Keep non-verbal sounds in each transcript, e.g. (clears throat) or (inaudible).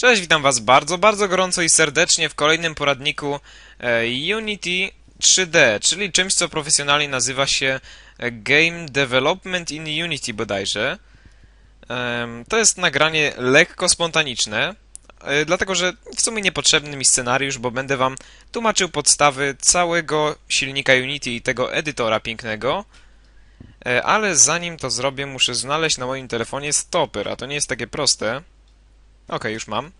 Cześć, witam Was bardzo, bardzo gorąco i serdecznie w kolejnym poradniku e, Unity 3D, czyli czymś, co profesjonalnie nazywa się e, Game Development in Unity bodajże. To jest nagranie lekko spontaniczne, e, dlatego że w sumie niepotrzebny mi scenariusz, bo będę Wam tłumaczył podstawy całego silnika Unity i tego edytora pięknego. Ale zanim to zrobię, muszę znaleźć na moim telefonie stoper, a to nie jest takie proste. Okej, już mam.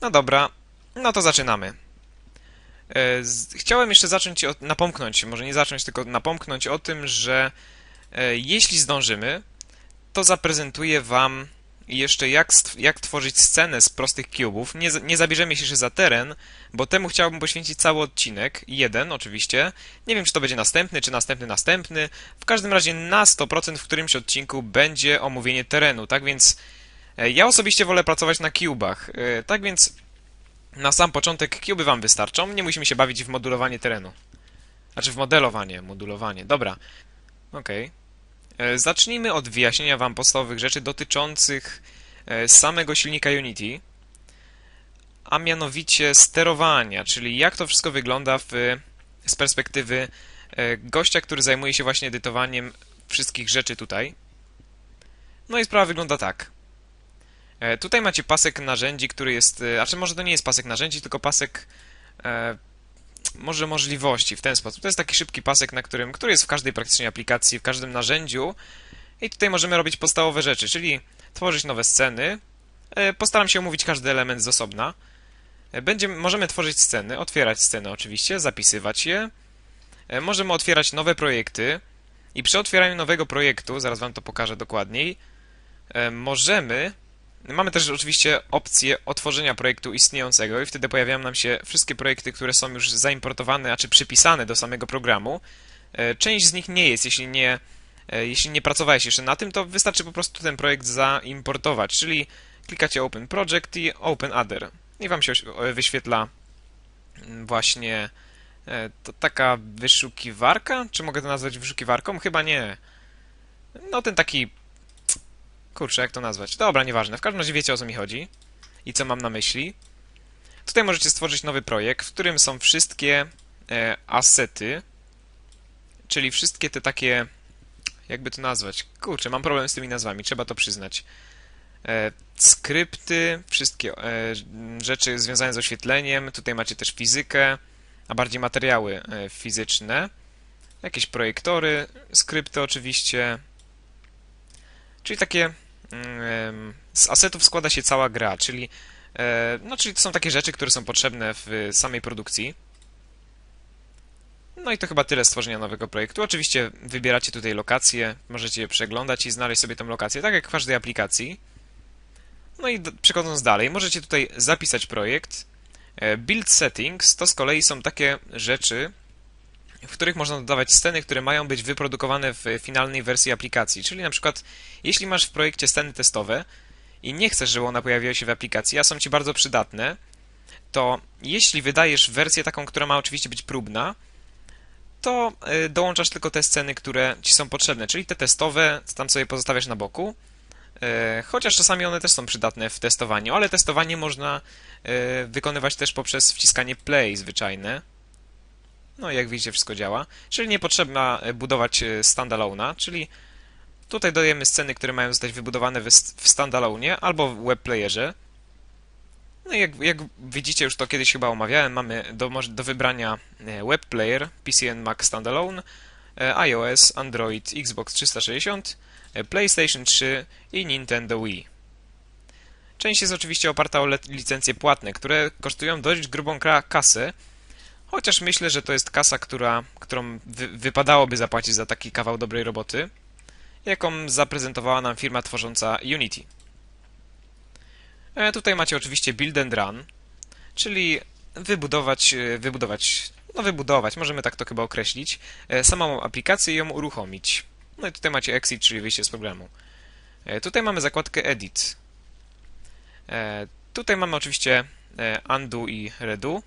No dobra, no to zaczynamy. E, Chciałem jeszcze zacząć od, napomknąć, może nie zacząć, tylko napomknąć o tym, że e, jeśli zdążymy, to zaprezentuję Wam jeszcze jak, jak tworzyć scenę z prostych cubów. Nie, nie zabierzemy się jeszcze za teren, bo temu chciałbym poświęcić cały odcinek, jeden oczywiście. Nie wiem, czy to będzie następny, czy następny, następny. W każdym razie na 100% w którymś odcinku będzie omówienie terenu, tak więc Ja osobiście wolę pracować na cubach, e, tak więc na sam początek cuby wam wystarczą, nie musimy się bawić w modulowanie terenu. Znaczy w modelowanie, modulowanie, dobra. Okej. E, Zacznijmy od wyjaśnienia wam podstawowych rzeczy dotyczących e, samego silnika Unity, a mianowicie sterowania, czyli jak to wszystko wygląda w, z perspektywy e, gościa, który zajmuje się właśnie edytowaniem wszystkich rzeczy tutaj. No i sprawa wygląda tak. E, Tutaj macie pasek narzędzi, który jest. e, Znaczy, może to nie jest pasek narzędzi, tylko pasek. E, może możliwości w ten sposób. To jest taki szybki pasek, na którym, który jest w każdej praktycznie aplikacji, w każdym narzędziu. I tutaj możemy robić podstawowe rzeczy, czyli tworzyć nowe sceny. E, Postaram się omówić każdy element z osobna. E, Będziemy, możemy tworzyć sceny, otwierać sceny oczywiście, zapisywać je. E, Możemy otwierać nowe projekty. I przy otwieraniu nowego projektu, zaraz Wam to pokażę dokładniej, e, możemy Mamy też oczywiście opcję otworzenia projektu istniejącego i wtedy pojawiają nam się wszystkie projekty, które są już zaimportowane, a czy przypisane do samego programu. E, Część z nich nie jest, jeśli nie, e, jeśli nie pracowałeś jeszcze na tym, to wystarczy po prostu ten projekt zaimportować, czyli klikacie Open Project i Open Other i wam się wyświetla mm, właśnie e, to taka wyszukiwarka, czy mogę to nazwać wyszukiwarką? Chyba nie. No ten taki Kurczę, jak to nazwać? Dobra, nieważne. W każdym razie wiecie o co mi chodzi i co mam na myśli. Tutaj możecie stworzyć nowy projekt, w którym są wszystkie e, asety, czyli wszystkie te takie. Jakby to nazwać? Kurczę, mam problem z tymi nazwami, trzeba to przyznać. E, skrypty, wszystkie e, rzeczy związane z oświetleniem. Tutaj macie też fizykę, a bardziej materiały e, fizyczne. Jakieś projektory, skrypty oczywiście. Czyli takie z asetów składa się cała gra, czyli e, no czyli to są takie rzeczy, które są potrzebne w samej produkcji. No i to chyba tyle stworzenia nowego projektu. Oczywiście wybieracie tutaj lokację, możecie je przeglądać i znaleźć sobie tą lokację, tak jak w każdej aplikacji. No i przechodząc dalej, możecie tutaj zapisać projekt. E, Build settings to z kolei są takie rzeczy, w których można dodawać sceny, które mają być wyprodukowane w finalnej wersji aplikacji. Czyli na przykład, jeśli masz w projekcie sceny testowe i nie chcesz, żeby one pojawiły się w aplikacji, a są ci bardzo przydatne, to jeśli wydajesz wersję taką, która ma oczywiście być próbna, to y, dołączasz tylko te sceny, które ci są potrzebne, czyli te testowe, tam sobie pozostawiasz na boku. Y, Chociaż czasami one też są przydatne w testowaniu, ale testowanie można y, wykonywać też poprzez wciskanie play zwyczajne. No jak widzicie wszystko działa. Czyli nie potrzeba e, budować e, standalone'a, czyli tutaj dodajemy sceny, które mają zostać wybudowane w st- w standalone'ie albo w webplayerze. No i jak, jak widzicie, już to kiedyś chyba omawiałem, mamy do, do wybrania e, webplayer, PC and Mac Standalone, iOS, Android, Xbox 360, e, PlayStation 3 i Nintendo Wii. Część jest oczywiście oparta o licencje płatne, które kosztują dość grubą kasę, Chociaż myślę, że to jest kasa, która, którą wy, wypadałoby zapłacić za taki kawał dobrej roboty, jaką zaprezentowała nam firma tworząca Unity. E, tutaj macie oczywiście build and run, czyli wybudować, e, wybudować, no wybudować, możemy tak to chyba określić, e, samą aplikację i ją uruchomić. No i tutaj macie exit, czyli wyjście z programu. Tutaj mamy zakładkę edit. Tutaj mamy oczywiście undo i redo.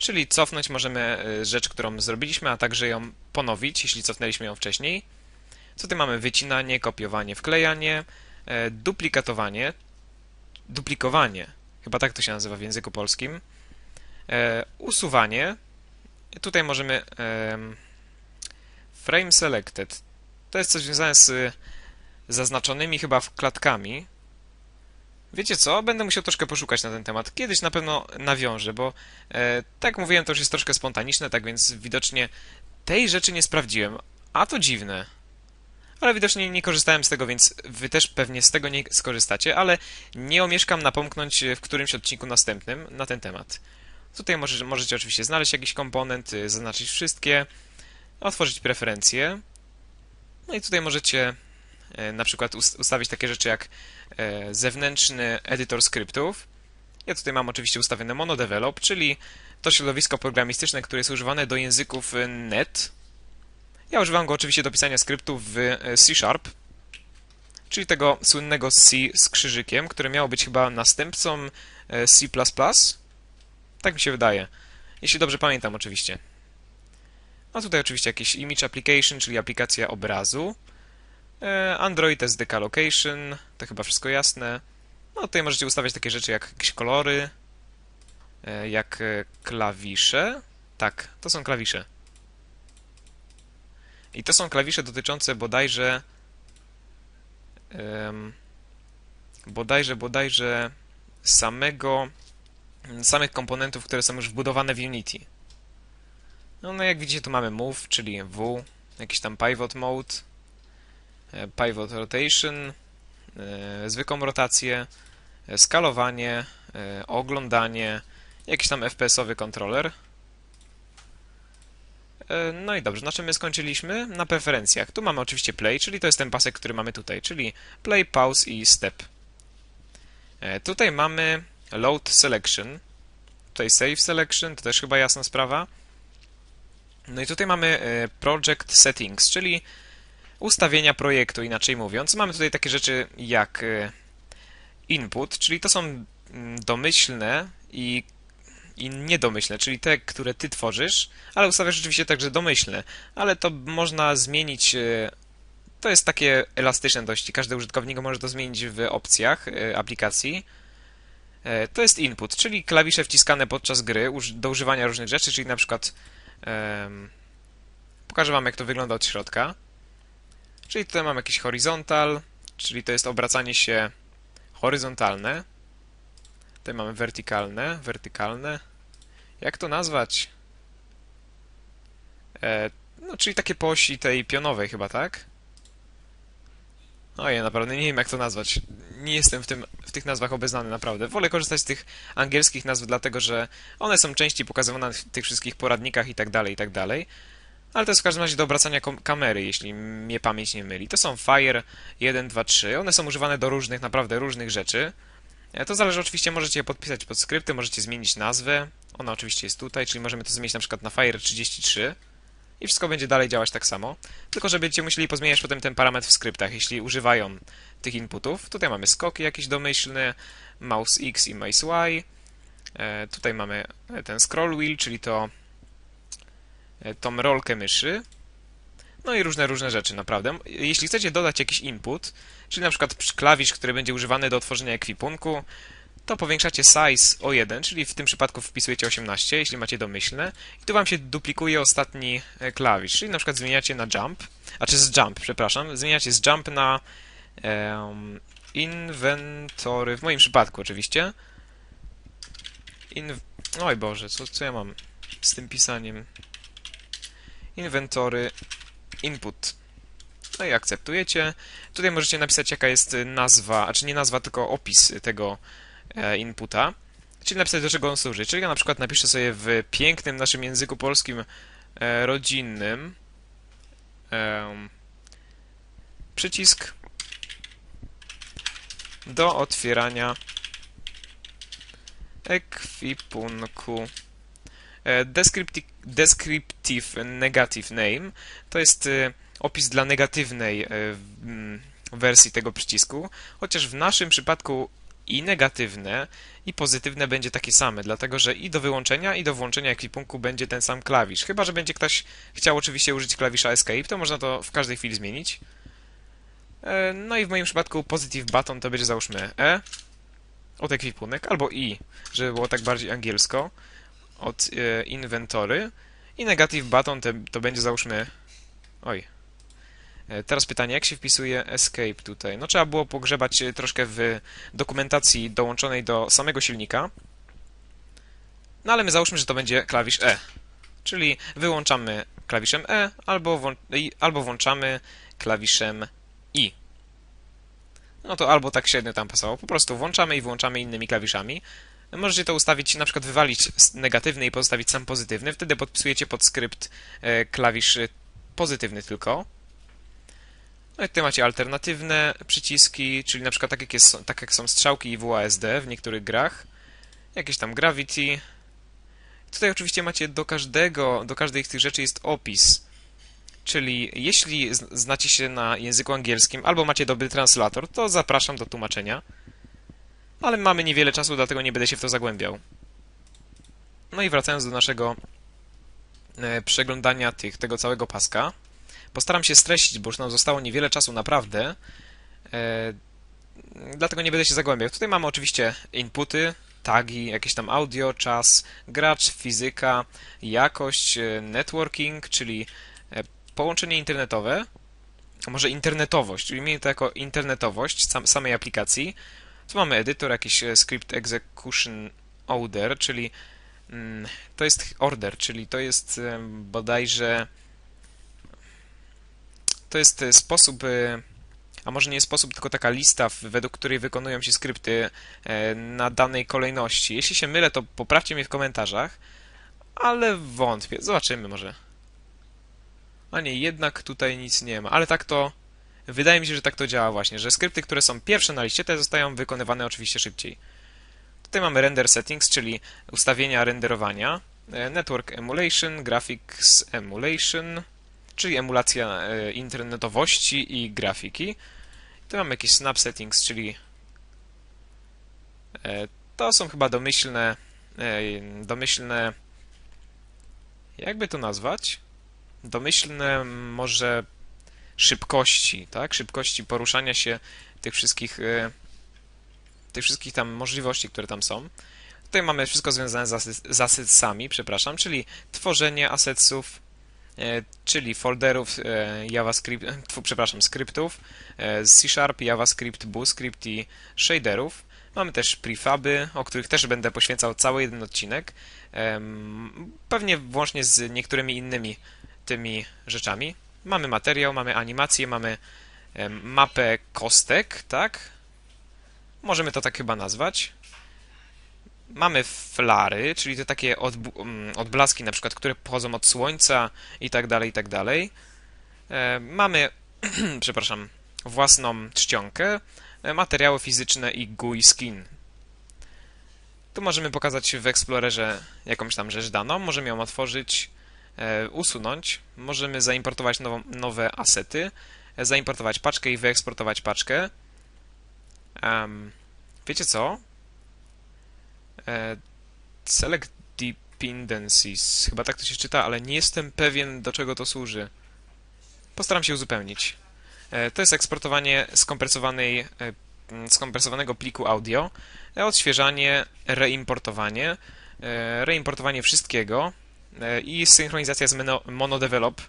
Czyli cofnąć możemy e, rzecz, którą zrobiliśmy, a także ją ponowić, jeśli cofnęliśmy ją wcześniej. Tutaj mamy? Wycinanie, kopiowanie, wklejanie, e, duplikatowanie, duplikowanie, chyba tak to się nazywa w języku polskim, e, usuwanie, tutaj możemy em, frame selected, to jest coś związane z zaznaczonymi chyba klatkami. Wiecie co? Będę musiał troszkę poszukać na ten temat. Kiedyś na pewno nawiążę, bo e, tak mówiłem, to już jest troszkę spontaniczne, tak więc widocznie tej rzeczy nie sprawdziłem. A to dziwne. Ale widocznie nie korzystałem z tego, więc wy też pewnie z tego nie skorzystacie, ale nie omieszkam napomknąć w którymś odcinku następnym na ten temat. Tutaj może, możecie oczywiście znaleźć jakiś komponent, y, zaznaczyć wszystkie, otworzyć preferencje. No i tutaj możecie e, na przykład ust- ustawić takie rzeczy jak e, zewnętrzny edytor skryptów. Ja tutaj mam oczywiście ustawione MonoDevelop, czyli to środowisko programistyczne, które jest używane do języków e, NET. Ja używam go oczywiście do pisania skryptów w e, C Sharp, czyli tego słynnego C z krzyżykiem, które miało być chyba następcą e, C++. Tak mi się wydaje. Jeśli dobrze pamiętam oczywiście. No tutaj oczywiście jakieś image application, czyli aplikacja obrazu. E, Android SDK location, to chyba wszystko jasne. No tutaj możecie ustawiać takie rzeczy jak jakieś kolory, e, jak e, klawisze. Tak, to są klawisze. I to są klawisze dotyczące bodajże bodajże, bodajże samego samych komponentów, które są już wbudowane w Unity. No, no jak widzicie, tu mamy move, czyli W, jakiś tam pivot mode, pivot rotation, e, zwykłą rotację, e, skalowanie, e, oglądanie, jakiś tam FPS-owy kontroler. E, No i dobrze, na czym my skończyliśmy? Na preferencjach. Tu mamy oczywiście play, czyli to jest ten pasek, który mamy tutaj, czyli play, pause i step. E, Tutaj mamy load selection, tutaj save selection, to też chyba jasna sprawa. No i tutaj mamy e, project settings, czyli ustawienia projektu, inaczej mówiąc. Mamy tutaj takie rzeczy jak e, input, czyli to są mm, domyślne i, i niedomyślne, czyli te, które ty tworzysz, ale ustawiasz rzeczywiście także domyślne, ale to można zmienić e, to jest takie elastyczne dość. Każdy użytkownik może to zmienić w opcjach e, aplikacji. To jest input, czyli klawisze wciskane podczas gry do używania różnych rzeczy, czyli na przykład pokażę wam jak to wygląda od środka. Czyli tutaj mam jakiś horizontal, czyli to jest obracanie się horyzontalne. Tutaj mamy wertykalne, wertykalne. Jak to nazwać? E, no, czyli takie po osi tej pionowej chyba, tak? Ojej, naprawdę nie wiem jak to nazwać. Nie jestem w, tym, w tych nazwach obeznany, naprawdę. Wolę korzystać z tych angielskich nazw, dlatego że one są częściej pokazywane w tych wszystkich poradnikach i tak dalej, i tak dalej. Ale to jest w każdym razie do obracania kamery, jeśli mnie pamięć nie myli. To są Fire 1, 2, 3. One są używane do różnych, naprawdę różnych rzeczy. E, To zależy oczywiście, możecie je podpisać pod skrypty, możecie zmienić nazwę. Ona oczywiście jest tutaj, czyli możemy to zmienić na przykład na Fire 33 i wszystko będzie dalej działać tak samo. Tylko, że będziecie musieli pozmieniać potem ten parametr w skryptach, jeśli używają tych inputów. Tutaj mamy skoki jakieś domyślne, mouse X i mouse Y. E, tutaj mamy ten scroll wheel, czyli to tą rolkę myszy. No i różne, różne rzeczy, naprawdę. Jeśli chcecie dodać jakiś input, czyli na przykład przy- klawisz, który będzie używany do otworzenia ekwipunku, to powiększacie size o 1, czyli w tym przypadku wpisujecie 18, jeśli macie domyślne, i tu wam się duplikuje ostatni e, klawisz, czyli na przykład zmieniacie na jump, a czy z jump, przepraszam, zmieniacie z jump na um, inventory, w moim przypadku oczywiście. In... Oj Boże, co, co ja mam z tym pisaniem? Inventory input. No i akceptujecie. Tutaj możecie napisać jaka jest nazwa, a czy nie nazwa, tylko opis tego e, inputa. Czyli napisać do czego on służy. Czyli ja na przykład napiszę sobie w pięknym naszym języku polskim e, rodzinnym przycisk do otwierania ekwipunku. E, Descriptive, descriptive negative name to jest e, opis dla negatywnej e, mm, wersji tego przycisku, chociaż w naszym przypadku i negatywne, i pozytywne będzie takie same, dlatego że i do wyłączenia, i do włączenia ekwipunku będzie ten sam klawisz. Chyba, że będzie ktoś chciał oczywiście użyć klawisza Escape, to można to w każdej chwili zmienić. No i w moim przypadku Positive Button to będzie załóżmy E, od ekwipunek, albo i, żeby było tak bardziej angielsko, od e, inwentory i negative button to, to będzie załóżmy... Oj. E, teraz pytanie, jak się wpisuje escape tutaj? No trzeba było pogrzebać e, troszkę w dokumentacji dołączonej do samego silnika. No ale my załóżmy, że to będzie klawisz E. Czyli wyłączamy klawiszem E albo, albo włączamy klawiszem I. No to albo tak średnio tam pasowało. Po prostu włączamy i wyłączamy innymi klawiszami. Możecie to ustawić, na przykład wywalić negatywny i pozostawić sam pozytywny. Wtedy podpisujecie pod skrypt e, klawisz pozytywny tylko. No i tutaj macie alternatywne przyciski, czyli na przykład tak jak, jest, tak jak są strzałki i WASD w niektórych grach. Jakieś tam Gravity. Tutaj oczywiście macie do każdego, do każdej z tych rzeczy jest opis. Czyli jeśli znacie się na języku angielskim albo macie dobry translator, to zapraszam do tłumaczenia. Ale mamy niewiele czasu, dlatego nie będę się w to zagłębiał. No i wracając do naszego e, przeglądania tych, tego całego paska. Postaram się streścić, bo już nam zostało niewiele czasu naprawdę. E, dlatego nie będę się zagłębiał. Tutaj mamy oczywiście inputy, tagi, jakieś tam audio, czas, gracz, fizyka, jakość, e, networking, czyli połączenie internetowe, może internetowość, miejmy to jako internetowość sam, samej aplikacji. Tu mamy edytor, jakiś e, script execution order, czyli mm, to jest order, czyli to jest bodajże to jest e, sposób, e, a może nie sposób, tylko taka lista, według której wykonują się skrypty na danej kolejności. Jeśli się mylę, to poprawcie mnie w komentarzach, ale wątpię. Zobaczymy może. A nie, jednak tutaj nic nie ma. Ale tak to... Wydaje mi się, że tak to działa właśnie, że skrypty, które są pierwsze na liście, te zostają wykonywane oczywiście szybciej. Tutaj mamy render settings, czyli ustawienia renderowania, e, network emulation, graphics emulation, czyli emulacja e, internetowości i grafiki. Tu mamy jakieś snap settings, czyli e, to są chyba domyślne domyślne jakby to nazwać? domyślne może szybkości, tak? Szybkości poruszania się tych wszystkich e, tych wszystkich tam możliwości, które tam są. Tutaj mamy wszystko związane z, assetsami, przepraszam, czyli tworzenie assetsów, e, czyli folderów e, JavaScript, przepraszam, skryptów z C Sharp, JavaScript, BootScript i shaderów. Mamy też prefaby, o których też będę poświęcał cały jeden odcinek, pewnie włącznie z niektórymi innymi tymi rzeczami. Mamy materiał, mamy animację, mamy mapę kostek, tak? Możemy to tak chyba nazwać. Mamy flary, czyli te takie mm, odblaski na przykład, które pochodzą od słońca i tak dalej, i tak dalej. Mamy, (clears throat) przepraszam, własną czcionkę, e, materiały fizyczne i GUI skin. Tu możemy pokazać w Explorerze jakąś tam rzecz daną, możemy ją otworzyć, E, usunąć, możemy zaimportować nowe asety, e, zaimportować paczkę i wyeksportować paczkę. Um, wiecie co? E, select dependencies. Chyba tak to się czyta, ale nie jestem pewien, do czego to służy. Postaram się uzupełnić. To jest eksportowanie skompresowanej, skompresowanego pliku audio, odświeżanie, reimportowanie, reimportowanie wszystkiego, E, i synchronizacja z monodevelop.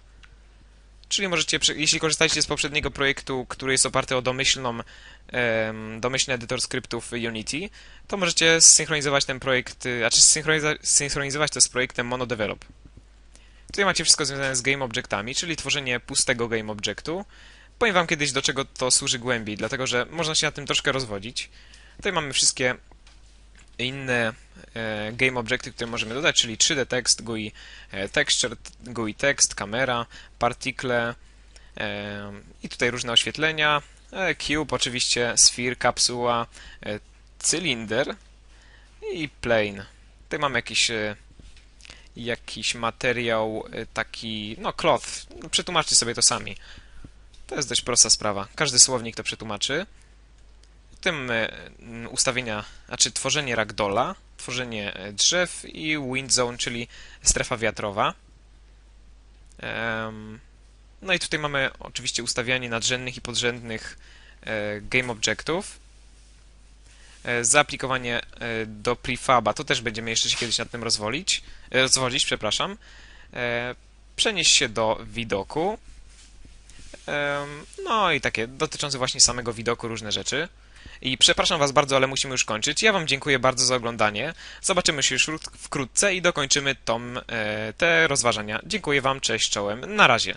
Czyli możecie, jeśli korzystacie z poprzedniego projektu, który jest oparty o domyślną, domyślny edytor skryptów Unity, to możecie synchronizować ten projekt, y, znaczy synchronizować to z projektem monodevelop. Tutaj macie wszystko związane z game objectami, czyli tworzenie pustego game objectu. Powiem wam kiedyś, do czego to służy głębiej, dlatego że można się na tym troszkę rozwodzić. Tutaj mamy wszystkie inne e, game objecty, które możemy dodać, czyli 3D text, GUI e, texture, GUI text, kamera, partikle e, i tutaj różne oświetlenia, cube oczywiście, sphere, kapsuła, cylinder i plane. Tutaj mamy jakiś jakiś materiał taki, no cloth, no, przetłumaczcie sobie to sami. To jest dość prosta sprawa. Każdy słownik to przetłumaczy tym e, ustawienia, znaczy tworzenie ragdola, tworzenie e, drzew i wind zone, czyli strefa wiatrowa. No i tutaj mamy oczywiście ustawianie nadrzędnych i podrzędnych e, game objectów. zaaplikowanie do prefaba, to też będziemy jeszcze się kiedyś nad tym rozwolić, rozwodzić, przepraszam. Przenieść się do widoku. No i takie dotyczące właśnie samego widoku różne rzeczy. I przepraszam Was bardzo, ale musimy już kończyć. Ja Wam dziękuję bardzo za oglądanie. Zobaczymy się już wkrótce i dokończymy tą, e, te rozważania. Dziękuję Wam, cześć, czołem, na razie.